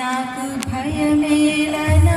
నాకు భయమేలనా?